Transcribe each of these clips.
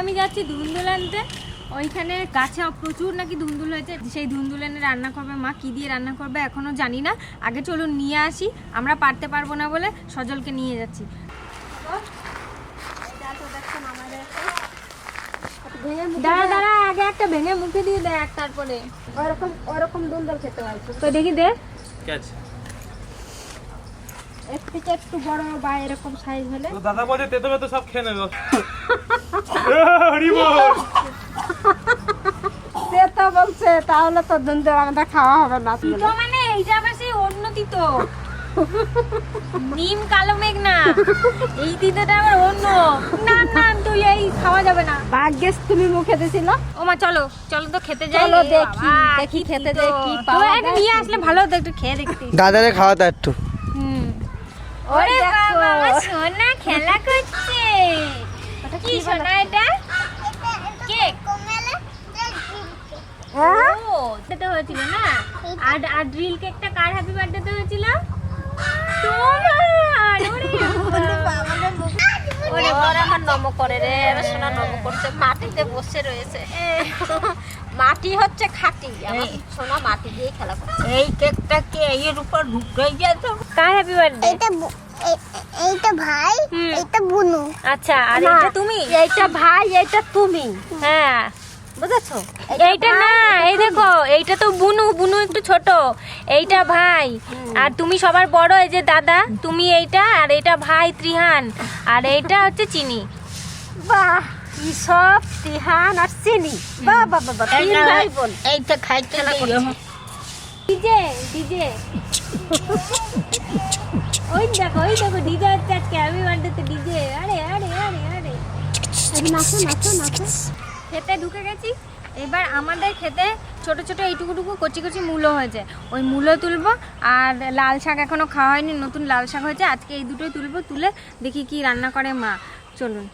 আমি যাচ্ছি ধুন্দুল আনতে ওইখানে গাছে প্রচুর নাকি ধুন্দুল হয়েছে। সেই ধুন্দুল এনে রান্না করবে মা কি দিয়ে রান্না করবে এখনও জানি না। আগে চলুন নিয়ে আসি আমরা পারতে পারব না বলে সজলকে নিয়ে যাচ্ছি। দাঁড়া দাঁড়া আগে একটা ভেঙে মুখে দিয়ে দেখ তারপরে। ওরকম ওরকম দুন্দল খেতে হয়। তো দেখি দে। থেকে একটু বড় বা এরকম সাইজ হলে। দাদা বলছে তেতো মেতো সব খেয়ে নেবে। হরি বল। সে তো বলছে তাহলে তো আমাদের খাওয়া হবে না। তো মানে এইটা আবার সেই অন্য তিতো। নিম কালো মেঘ না এই তিতোটা আবার অন্য। না না তুই এই খাওয়া যাবে না। ভাগ্যেস তুমি মুখে দিছিল ও মা চলো চলো তো খেতে যাই। চলো দেখি, দেখি খেতে তিতো। যাই, কি তো পাওয়া একটা যায়। নিয়ে আসলে ভালো হতো একটু খেয়ে দেখতে। দাদারে খাওয়াতে একটু। হুম ওই ওরে বাবা আমার সোনা খেলা করছে। কি সোনা এটা? কেক। হ্যাঁ? ও সেটা হয়েছিল না? আর আর ড্রিল কেকটা কার হ্যাপি বার্থডে হয়েছিল? তোমার ওরে ওরে আমার নম করে রে সোনা নম করছে মাটিতে বসে রয়েছে। মাটি হচ্ছে খাটি আমার সোনা মাটি দিয়ে খেলা করছে। এই কেকটা কে এর উপর ঢুকাই কার হ্যাপি বার্থডে এইটা এইটা ভাই। এইটা বুনু। আচ্ছা আর না, এটা তুমি। এইটা ভাই এইটা তুমি। হ্যাঁ। বুঝেছ? এইটা না এই দেখো এইটা তো বুনু বুনু একটু ছোট। এইটা ভাই। আর তুমি সবার বড় এই যে দাদা তুমি এইটা আর এইটা ভাই ত্রিহান। আর এইটা হচ্ছে চিনি। বাহ। কি সব তিহান আর চিনি। বাহ বাহ বাহ, তিন ভাই বোন। এইটা খাইতে খেলা ডিজে ডিজে। ওই দেখো ওই দেখো ডিজে আজকে হ্যাপি বার্থডে ডিজে। আরে আরে আরে আরে। নাচো নাচো নাচো। খেতে ঢুকে গেছি। এবার আমাদের খেতে ছোট ছোট এইটুকুটুকু কচি কচি মূলো হয়েছে। ওই মূলো তুলবো আর লাল শাক এখনও খাওয়া হয়নি নতুন লাল শাক হয়েছে। আজকে এই দুটোই তুলবো তুলে দেখি কি রান্না করে মা। চলুন।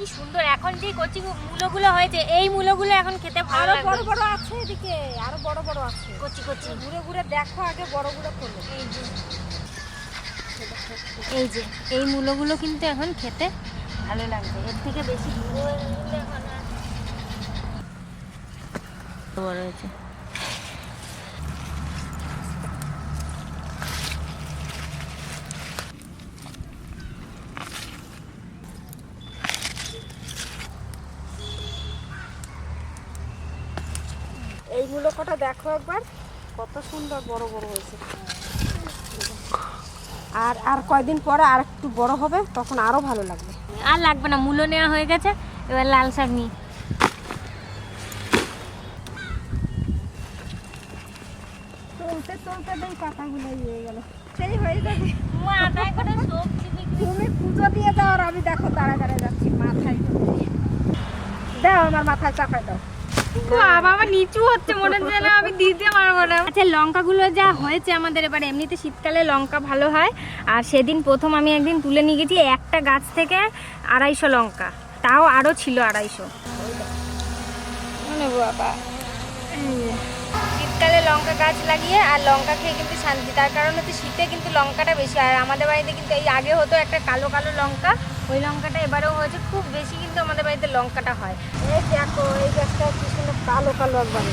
কি সুন্দর। এখন যে কচি মূলোগুলো হয়েছে এই মূলোগুলো এখন খেতে ভালো আরও বড় বড় আছে এদিকে আরও বড় বড় আছে। কচি কচি। ঘুরে ঘুরে দেখো আগে বড় বড় করল। এই যে। এই যে এই মূলগুলো কিন্তু এখন খেতে ভালো লাগবে। এর থেকে বেশি বড় হয়েছে এইগুলো কটা দেখো একবার কত সুন্দর বড় বড় হয়েছে। আর আর কয়দিন পরে আর একটু বড় হবে তখন আরও ভালো লাগবে। আর লাগবে না মূলো নেওয়া হয়ে গেছে এবার লাল শাক নিই। তুলতে তুলতে দেই পাতাগুলো ইয়ে গেল। সেই হয়ে যাবে। মাথায় করে সবজি বিক্রি। তুমি পুজো দিয়ে দাও আর আমি দেখো তাড়া তাড়া যাচ্ছি মাথায়। দাও আমার মাথায় চাপাই দাও। বাবা নিচু হচ্ছে মনে হচ্ছে না আমি দিতে পারব না। আচ্ছা লঙ্কাগুলো যা হয়েছে আমাদের এবারে এমনিতে শীতকালে লঙ্কা ভালো হয়। আর সেদিন প্রথম আমি একদিন তুলে নিয়ে গেছি একটা গাছ থেকে আড়াইশো লঙ্কা। তাও আরও ছিল আড়াইশো। বাবা। শীতকালে লঙ্কা গাছ লাগিয়ে আর লঙ্কা খেয়ে কিন্তু শান্তি। তার কারণ হচ্ছে শীতে কিন্তু লঙ্কাটা বেশি আর আমাদের বাড়িতে কিন্তু এই আগে হতো একটা কালো কালো লঙ্কা। ওই লঙ্কাটা এবারেও হয়েছে। খুব বেশি কিন্তু আমাদের বাড়িতে লঙ্কাটা হয়। এই দেখো, এই গাছটা কি সুন্দর কালো কালো একবার।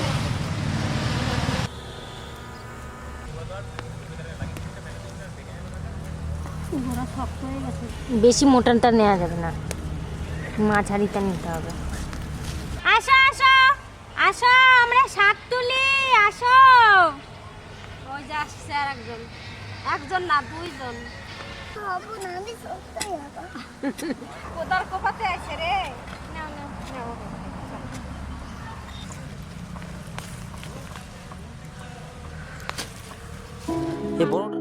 বেশি মোটানটা নেওয়া যাবে না। মাঝারিটা নিতে হবে। আসো আসো আসো, আমরা শাক তুলি, আসো। ওই যে আসছে আর একজন একজন না, দুইজন। হব না আমি সত্যি হব কোদার কোপাতে আছে রে নাও, নাও। এই বড়টা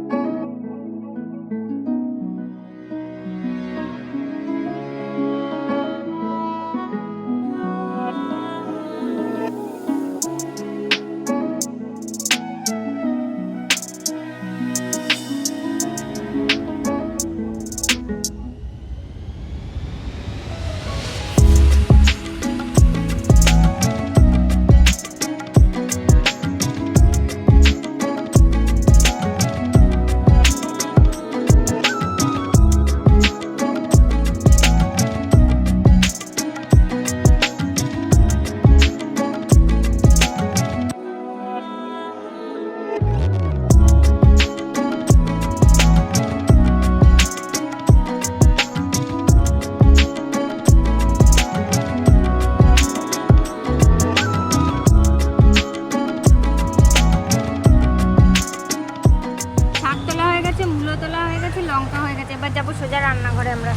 তোলা হয়ে গেছে লঙ্কা হয়ে গেছে। এবার যাব সোজা রান্নাঘরে আমরা।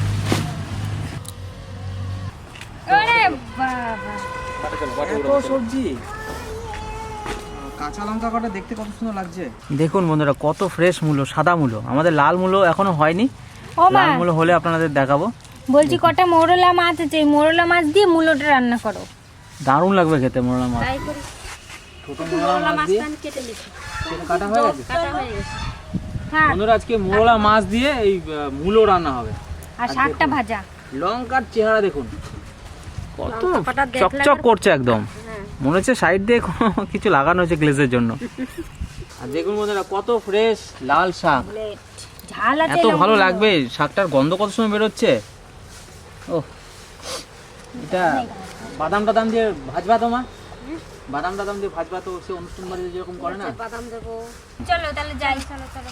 সবজি। দেখুন বন্ধুরা কত ফ্রেশ মূলো সাদা মূলো। আমাদের লাল মূলো এখনও হয়নি। লাল মূলো হলে আপনাদের দেখাবো। বলছি কটা মোরলা মাছ আছে মোরলা মাছ দিয়ে মূলোটা রান্না করো। দারুণ লাগবে খেতে মোরলা মাছ। ছোট মোরলা মাছ কেটে কাটা হয়ে গেছে? কাটা হয়ে গেছে। বন্ধুরা আজকে মোরলা মাছ দিয়ে এই মূলো রান্না হবে। আর শাকটা ভাজা। লঙ্কার চেহারা দেখুন। কত চকচক করছে একদম। হ্যাঁ। মনে হচ্ছে সাইড দিয়ে কিছু লাগানো হয়েছে গ্লেজের জন্য। আর দেখুন বন্ধুরা কত ফ্রেশ লাল শাক। এত ভালো লাগবে শাকটার গন্ধ কত সময় বেরোচ্ছে? ও এটা বাদাম টাদাম দিয়ে ভাজবা তো মা? বাদাম টাদাম দিয়ে ভাজবা তো সে অনুষ্ঠান বাড়িতে যেরকম করে না? বাদাম দেবো। চলো তাহলে যাই। চলো চলো।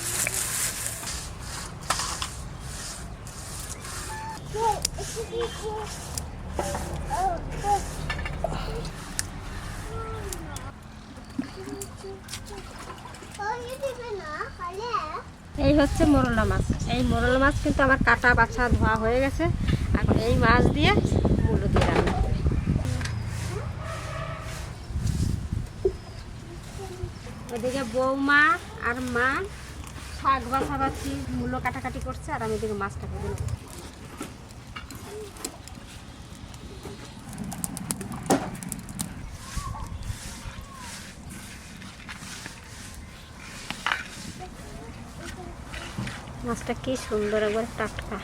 এই হচ্ছে মোরলা মাছ। এই মোরলা মাছ কিন্তু আমার কাটা বাছা ধোয়া হয়ে গেছে। এখন এই মাছ দিয়ে মূলো দিয়ে রান্না করি ওদিকে বৌমা আর মা শাক বাছাবাছি মূলো কাটাকাটি করছে, আর আমি এদিকে মাছটা ভেজে মাছটা কি সুন্দর একবার টাটকা।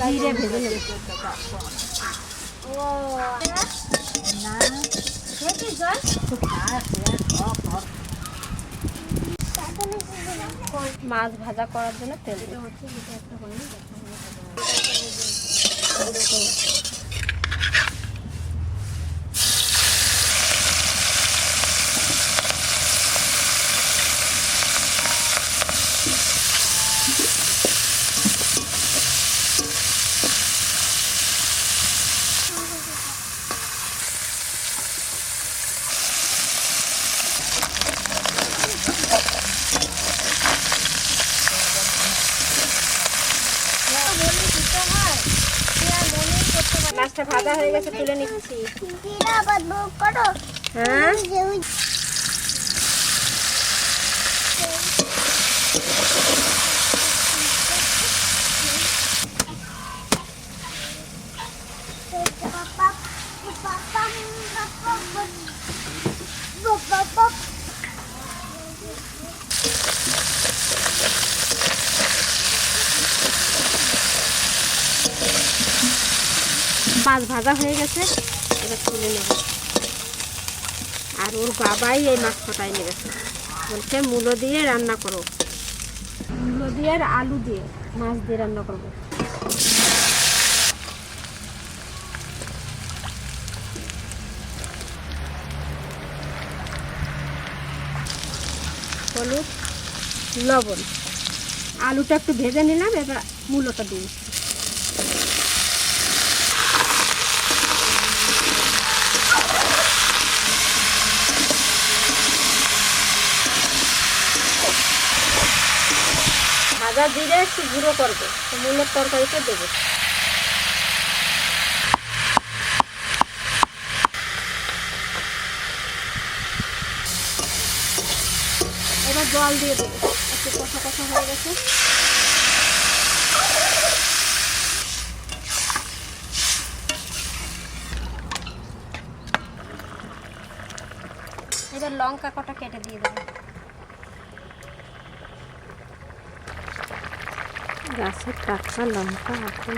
জিরে ভেজে নেবে। মাছ ভাজা করার জন্য তেল। মাছটা ভাজা হয়ে গেছে তুলে নিচ্ছি হ্যাঁ মাছ ভাজা হয়ে গেছে, এবার তুলে নেব। আর ওর বাবাই এই মাছ ফটাই নেবে বলছে, মূলো দিয়ে রান্না করো। মূলো দিয়ে আর আলু দিয়ে মাছ দিয়ে রান্না করব। হলুদ, লবণ। আলুটা একটু ভেজে নিলাম, এবার মূলোটা দিই ভাজা জিরে একটু গুঁড়ো করব। মূলের তরকারিতে দেবো। এবার জল দিয়ে দেবো। একটু কষা কষা হয়ে গেছে। এবার লঙ্কা কটা কেটে দিয়ে দেবো। গাছের টাটকা লঙ্কা এখন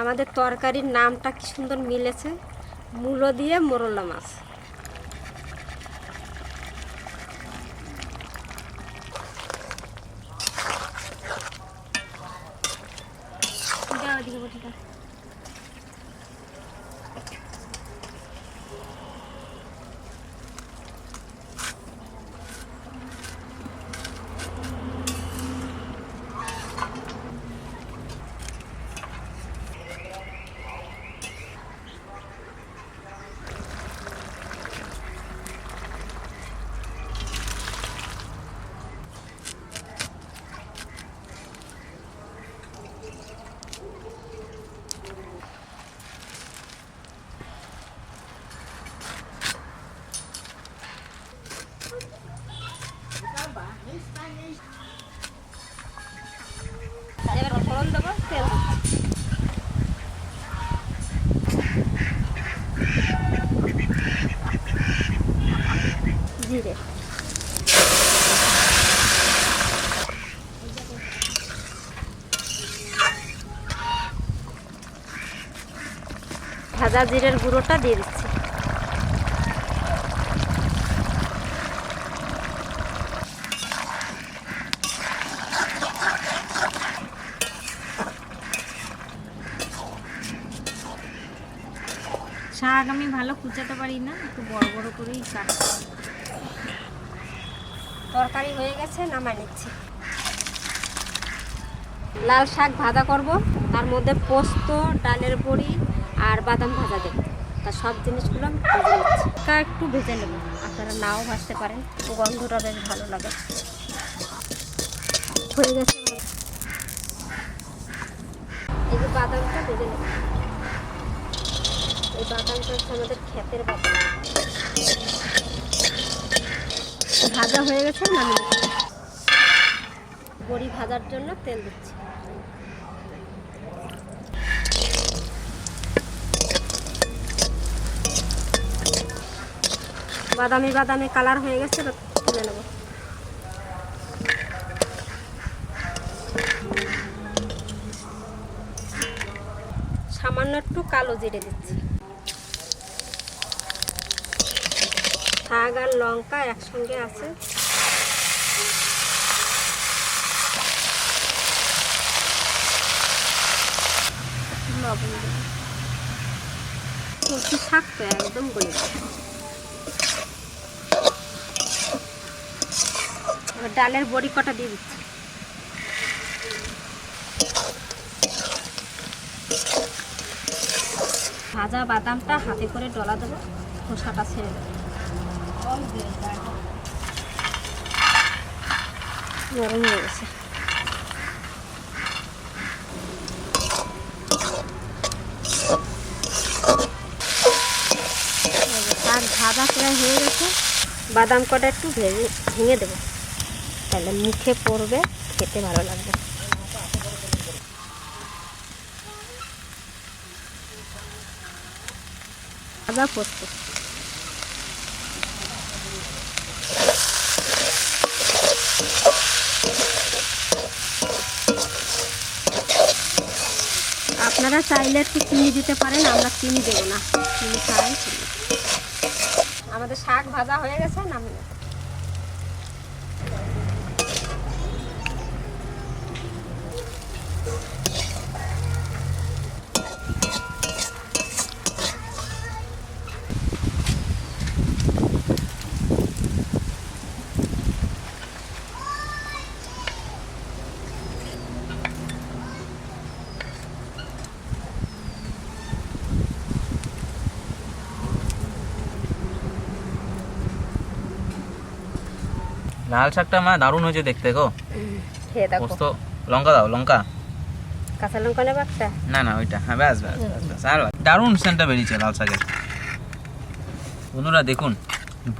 আমাদের তরকারির নামটা কি সুন্দর মিলেছে? মূলো দিয়ে মোরলা মাছ এবার ফোড়ন দেবো তেল দিচ্ছি। ভাজা জিরের গুঁড়োটা দিয়ে দিচ্ছি শাক আমি ভালো কুচাতে পারি না, একটু বড় বড় করেই হয়। তরকারি হয়ে গেছে নামাই নিচ্ছি। লাল শাক ভাজা করব, তার মধ্যে পোস্ত, ডালের বড়ি আর বাদাম ভাজা দেব। তা সব জিনিসগুলো আমি একটু ভেজে নেব, আপনারা নাও ভাজতে পারেন, গন্ধটা বেশ ভালো লাগে। হয়ে গেছে এই যে বাদামটা ভেজে নেব। এই বাদামটা হচ্ছে আমাদের ক্ষেতের বাদাম ভাজা হয়ে গেছে নিচ্ছি। বড়ি ভাজার জন্য তেল দিচ্ছি। বাদামি বাদামি কালার হয়ে গেছে তুলে নেব। সামান্য একটু কালো জিরে দিচ্ছি। শাক আর লঙ্কা একসঙ্গে আছে। শাক তো একদম ডালের বড়ি কটা দিয়ে দিচ্ছি। ভাজা বাদামটা হাতে করে ডলা দেবো, খোসাটা ছেড়ে দেবো। গেছে। বাদাম কটা একটু ভেঙে ভেঙে দেবো। তাহলে মুখে পড়বে, খেতে ভালো লাগবে। ভাজা পোস্ত। আপনারা চাইলে একটু চিনি দিতে পারেন, আমরা চিনি দেবো না। চিনি ছাড়াই আমাদের শাক ভাজা হয়ে গেছে, নামিয়ে লাল শাকটা মা দারুণ হয়েছে দেখতে গো। খেয়ে দেখো। পোস্ত লঙ্কা দাও লঙ্কা। কাঁচা লঙ্কা নেবে একটা? না না ওইটা। হ্যাঁ ব্যাস ব্যাস আর। দারুণ সেন্টটা বেরিয়েছে লাল শাকের। বন্ধুরা দেখুন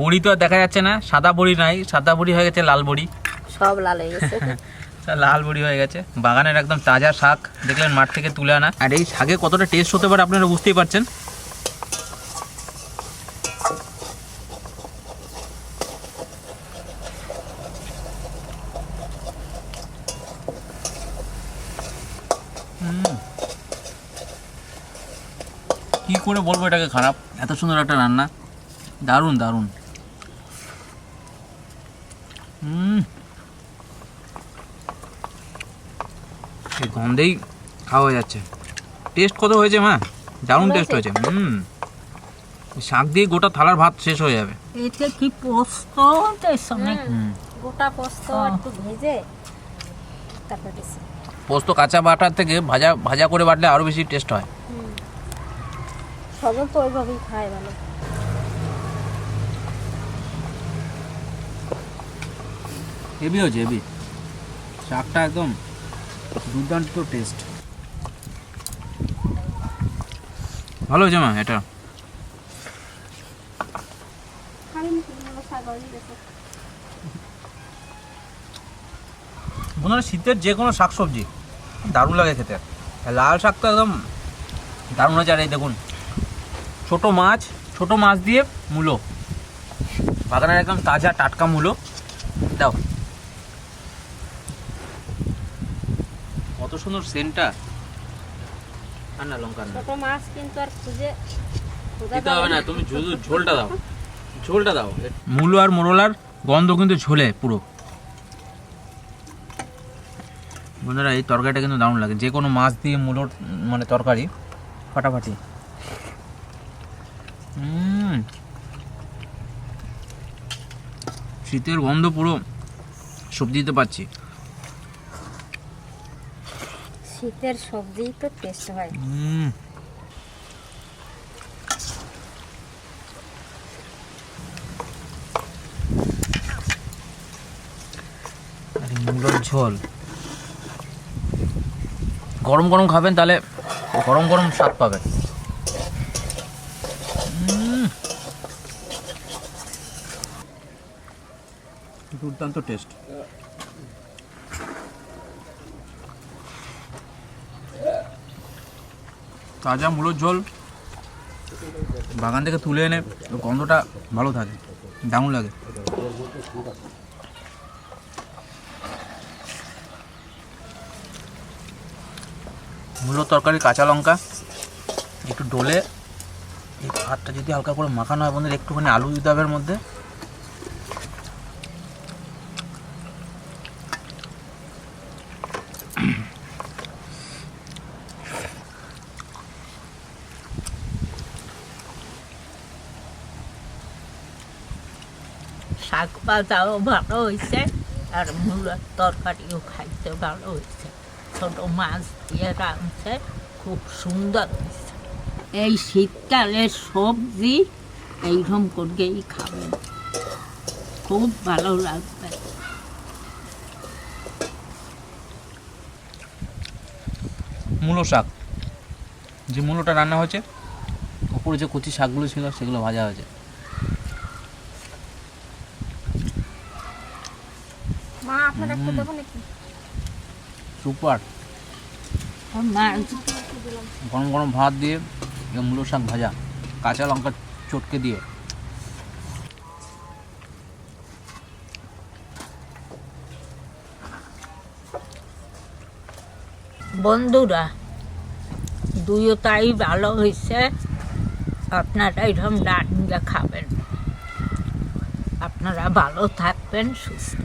বড়ি তো আর দেখা যাচ্ছে না সাদা বড়ি নাই সাদা বড়ি হয়ে গেছে লাল বড়ি। সব লাল হয়ে গেছে। লাল বড়ি হয়ে গেছে। বাগানের একদম তাজা শাক দেখলেন মাঠ থেকে তুলে আনা। আর এই শাকে কতটা টেস্ট হতে পারে আপনারা বুঝতেই পারছেন করে বলব এটাকে খারাপ। এত সুন্দর একটা রান্না। দারুণ দারুণ। হুম এই গন্ধেই খাওয়া যাচ্ছে। টেস্ট কত হয়েছে মা? দারুণ টেস্ট হয়েছে। হুম শাক দিয়ে গোটা থালার ভাত শেষ হয়ে যাবে। এতে কি পোস্ত? গোটা পোস্ত একটু ভেজে তারপর পোস্ত কাঁচা বাটার থেকে ভাজা ভাজা করে বাটলে আরও বেশি টেস্ট হয়। সবাই তো ওইভাবেই খায় ভালো। হেভি হয়েছে হেভি। শাকটা একদম দুর্দান্ত টেস্ট ভালো হয়েছে মা এটা। বোনার শীতের যে কোনো শাক সবজি দারুণ লাগে খেতে। লাল শাক তো একদম দারুণ হয়েছে আর এই দেখুন ছোট মাছ ছোট মাছ দিয়ে মূলো। বাগানের একদম তাজা টাটকা মূলো। দাও। কত সুন্দর সেন্টটা। আর না লঙ্কা না। ছোট মাছ কিন্তু আর খুঁজে দিতে হবে না তুমি শুধু ঝোলটা দাও। ঝোলটা দাও। মূলো আর মোরলার গন্ধ কিন্তু ঝোলে পুরো। বন্ধুরা এই তরকারিটা কিন্তু দারুণ লাগে। যে কোনো মাছ দিয়ে মূলোর মানে তরকারি ফাটাফাটি। শীতের গন্ধ পুরো সবজিতে পাচ্ছি শীতের সবজি তো টেস্ট হয়। মূলোর ঝোল। গরম গরম খাবেন তাহলে গরম গরম স্বাদ পাবেন। দুর্দান্ত টেস্ট। তাজা মূলোর ঝোল। বাগান থেকে তুলে এনে গন্ধটা ভালো থাকে, দারুণ লাগে। মূলো তরকারি কাঁচা লঙ্কা, একটু ডলে, এই ভাতটা যদি হালকা করে মাখানো হয় বন্ধুদের একটুখানি আলু দিতে হবে এর মধ্যে। শাক ভাজাও ভালো হয়েছে আর মূলার তরকারিও খাইতে ভালো হয়েছে ছোট মাছ দিয়ে রাঁধছে, খুব সুন্দর হয়েছে এই শীতকালের সবজি এইরকম করেই খাবেন খুব ভালো লাগবে। মূলো শাক। যে মূলোটা রান্না হয়েছে উপরে যে কচি শাকগুলো ছিল, সেগুলো ভাজা হয়েছে। আপনার একটা দেবো নাকি? সুপার। গরম গরম ভাত দিয়ে মূলো শাক ভাজা কাঁচা লঙ্কা চটকে দিয়ে। বন্ধুরা দুইও তাই ভালো হয়েছে আপনারা এরকম রান্না খাবেন। আপনারা ভালো থাকবেন সুস্থ